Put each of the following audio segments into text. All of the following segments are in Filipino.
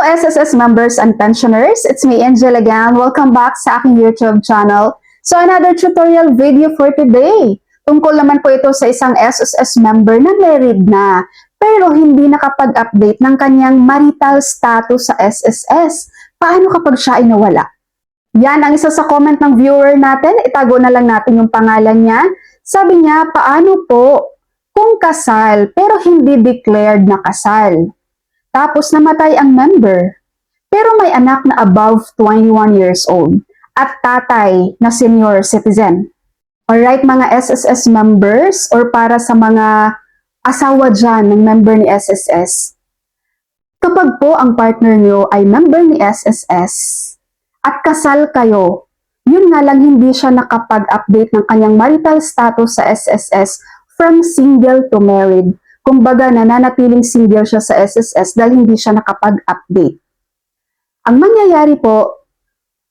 SSS members and pensioners, it's me Angel again. Welcome back sa aking YouTube channel. So another tutorial video for today. Tungkol naman po ito sa isang SSS member na married na pero hindi nakapag-update ng kanyang marital status sa SSS. Paano kapag siya ay nawala? Yan ang isa sa comment ng viewer natin. Itago na lang natin yung pangalan niya. Sabi niya, paano po kung kasal pero hindi declared na kasal? Tapos namatay ang member. Pero may anak na above 21 years old at tatay na senior citizen. Alright mga SSS members or para sa mga asawa dyan ng member ni SSS. Kapag po ang partner nyo ay member ni SSS at kasal kayo, yun nga lang hindi siya nakapag-update ng kanyang marital status sa SSS from single to married. Kumbaga, nananatiling single siya sa SSS dahil hindi siya nakapag-update. Ang mangyayari po,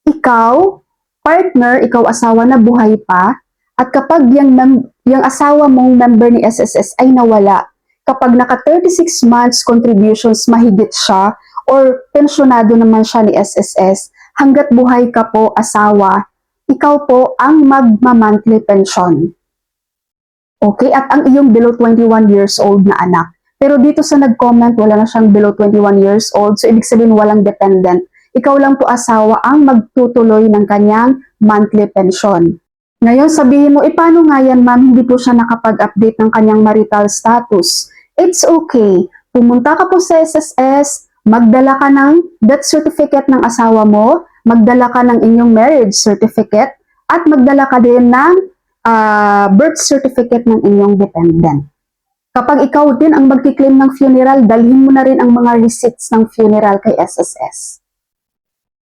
ikaw, partner, ikaw asawa na buhay pa, at kapag yung, yung asawa mong member ni SSS ay nawala, kapag naka 36 months contributions mahigit siya, or pensyonado naman siya ni SSS, hanggat buhay ka po asawa, ikaw po ang magma-monthly pension. Okay, at ang iyong below 21 years old na anak. Pero dito sa nag-comment, wala na siyang below 21 years old, so ibig sabihin walang dependent. Ikaw lang po asawa ang magtutuloy ng kanyang monthly pension. Ngayon sabihin mo, eh paano nga yan ma'am, hindi po siya nakapag-update ng kanyang marital status. It's okay. Pumunta ka po sa SSS, magdala ka ng death certificate ng asawa mo, magdala ka ng inyong marriage certificate, at magdala ka din ng ah, birth certificate ng inyong dependent. Kapag ikaw din ang magkiklaim ng funeral, dalhin mo na rin ang mga receipts ng funeral kay SSS.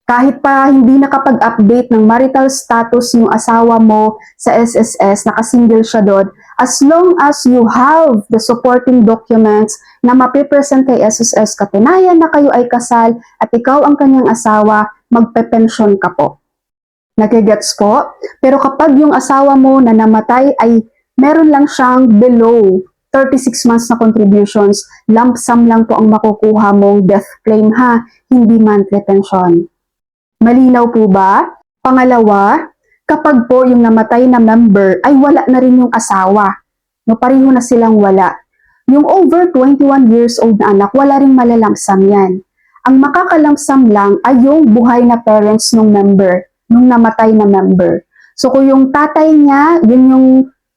Kahit pa hindi nakapag-update ng marital status yung asawa mo sa SSS, nakasingle siya doon, as long as you have the supporting documents na mapipresent kay SSS, katunayan na kayo ay kasal at ikaw ang kanyang asawa, magpe-pension ka po. Nagigets po? Pero kapag yung asawa mo na namatay ay meron lang siyang below 36 months na contributions, lump sum lang po ang makukuha mong death claim ha, hindi monthly pension. Malinaw po ba? Pangalawa, kapag po yung namatay na member ay wala na rin yung asawa. No, pareho na silang wala. Yung over 21 years old na anak, wala rin malalamsam yan. Ang makakalamsam lang ay yung buhay na parents ng member, nung namatay na member. So kung yung tatay niya, yun yung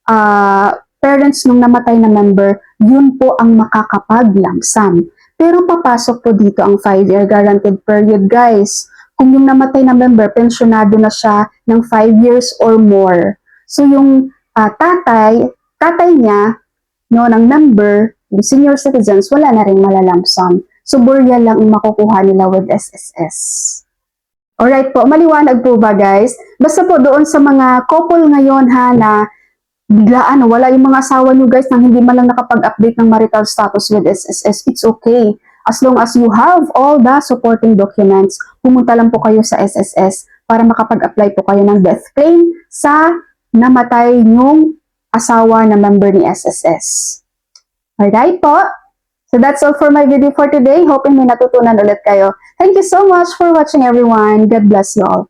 ah, parents nung namatay na member, yun po ang makakapaglamsam. Pero papasok po dito ang 5-year guaranteed period, guys. Kung yung namatay na member, pensionado na siya ng 5 years or more. So yung ah, tatay, tatay niya, no, ng member, yung senior citizens, wala na rin malalamsam. So burial lang ang makukuha nila with SSS. Alright po, maliwanag po ba guys? Basta po doon sa mga couple ngayon ha na biglaan, wala yung mga asawa nyo guys nang hindi man lang nakapag-update ng marital status with SSS, it's okay. As long as you have all the supporting documents, pumunta lang po kayo sa SSS para makapag-apply po kayo ng death claim sa namatay nyong asawa na member ni SSS. Alright po? So that's all for my video for today. Hoping may natutunan ulit kayo. Thank you so much for watching everyone. God bless you all.